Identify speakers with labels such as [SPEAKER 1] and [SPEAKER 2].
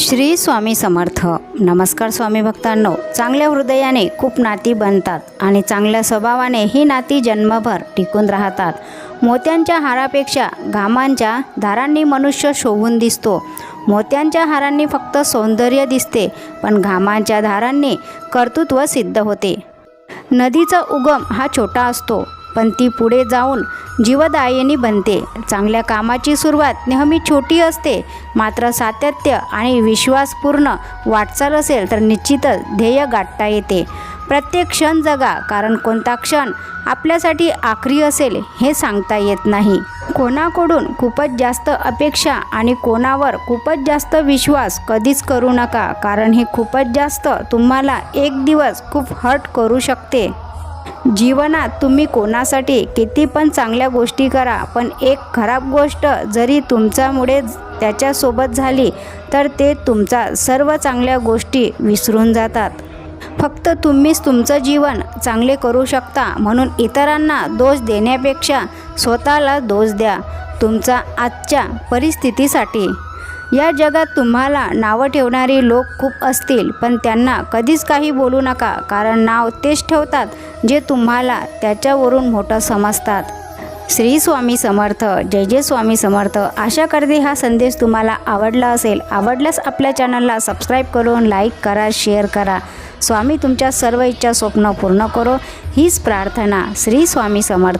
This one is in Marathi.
[SPEAKER 1] श्री स्वामी समर्थ. नमस्कार स्वामी भक्तांनो. चांगल्या हृदयाने खूप नाती बनतात आणि चांगल्या स्वभावाने ही नाती जन्मभर टिकून राहतात. मोत्यांच्या हारापेक्षा घामांच्या धारांनी मनुष्य शोभून दिसतो. मोत्यांच्या हारांनी फक्त सौंदर्य दिसते पण घामांच्या धारांनी कर्तृत्व सिद्ध होते. नदीचा उगम हा छोटा असतो. पण ती पुढे जाऊन जीवदायिनी बनते. चांगल्या कामाची सुरुवात नेहमी छोटी असते. मात्र सातत्य आणि विश्वासपूर्ण वाटचाल असेल तर निश्चितच ध्येय गाठता येते. प्रत्येक क्षण जगा कारण कोणता क्षण आपल्यासाठी आखरी असेल हे सांगता येत नाही. कोणाकडून खूपच जास्त अपेक्षा आणि कोणावर खूपच जास्त विश्वास कधीच करू नका कारण हे खूपच जास्त तुम्हाला एक दिवस खूप हर्ट करू शकते. जीवनात तुम्ही कोणासाठी किती पण चांगल्या गोष्टी करा पण एक खराब गोष्ट जरी तुमच्यामुळे त्याच्यासोबत झाली तर ते तुमचा सर्व चांगल्या गोष्टी विसरून जातात. फक्त तुम्हीच तुमचं जीवन चांगले करू शकता म्हणून इतरांना दोष देण्यापेक्षा स्वतःला दोष द्या तुमचा आजच्या परिस्थितीसाठी. या जगात तुम्हाला नावं ठेवणारी लोक खूप असतील पण त्यांना कधीच काही बोलू नका कारण नाव तेच ठेवतात जे तुम्हाला त्याच्यावरून मोठं समजतात. श्री स्वामी समर्थ जय जय स्वामी समर्थ. आशा करते हा संदेश तुम्हाला आवडला असेल. आवडल्यास आपल्या चॅनलला सबस्क्राईब करून लाईक करा शेअर करा. स्वामी तुमच्या सर्व इच्छा स्वप्न पूर्ण करो. हीच प्रार्थना. श्री स्वामी समर्थ.